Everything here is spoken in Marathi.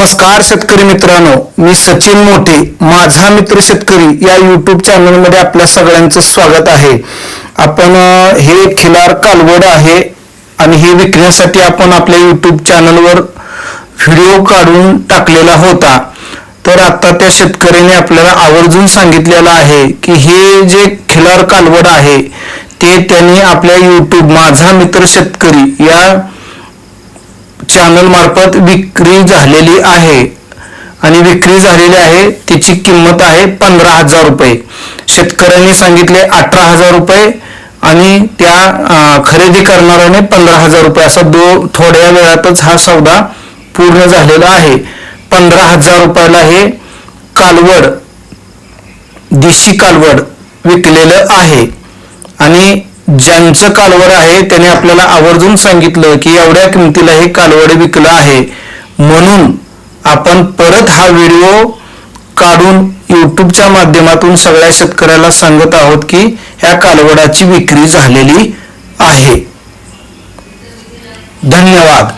नमस्कार शेतकरी मित्रांनो मी सचिन मोठे माझा मित्र शेतकरी या युट्यूब चॅनलमध्ये आपल्या सगळ्यांचं स्वागत आहे. आपण हे खिलार कालवड आहे आणि हे विकण्यासाठी आपण आपल्या युट्यूब चॅनलवर व्हिडिओ काढून टाकलेला होता. तर आता त्या शेतकऱ्याने आपल्याला आवर्जून सांगितलेलं आहे की हे जे खिलार कालवड आहे ते त्यांनी आपल्या युट्यूब माझा मित्र शेतकरी या चॅनल मार्फत विक्री झालेली आहे. आणि विक्री झालेली आहे तिची किंमत आहे पंधरा हजार रुपये. शेतकऱ्यांनी सांगितले अठरा हजार रुपये आणि त्या खरेदी करणाऱ्याने पंधरा हजार रुपये. असा दो थोड्या वेळातच हा सौदा पूर्ण झालेला आहे. पंधरा हजार रुपयाला हे कालवड देशी कालवड विकलेलं आहे. आणि ज्यांचं कालवड आहे त्याने आपल्याला आवर्जून सांगितलं की एवढ्या किमतीला हे कालवड विकलं आहे. म्हणून आपण परत हा व्हिडिओ काढून युट्यूबच्या माध्यमातून सगळ्या शेतकऱ्याला सांगत आहोत की ह्या कालवडाची विक्री झालेली आहे. धन्यवाद.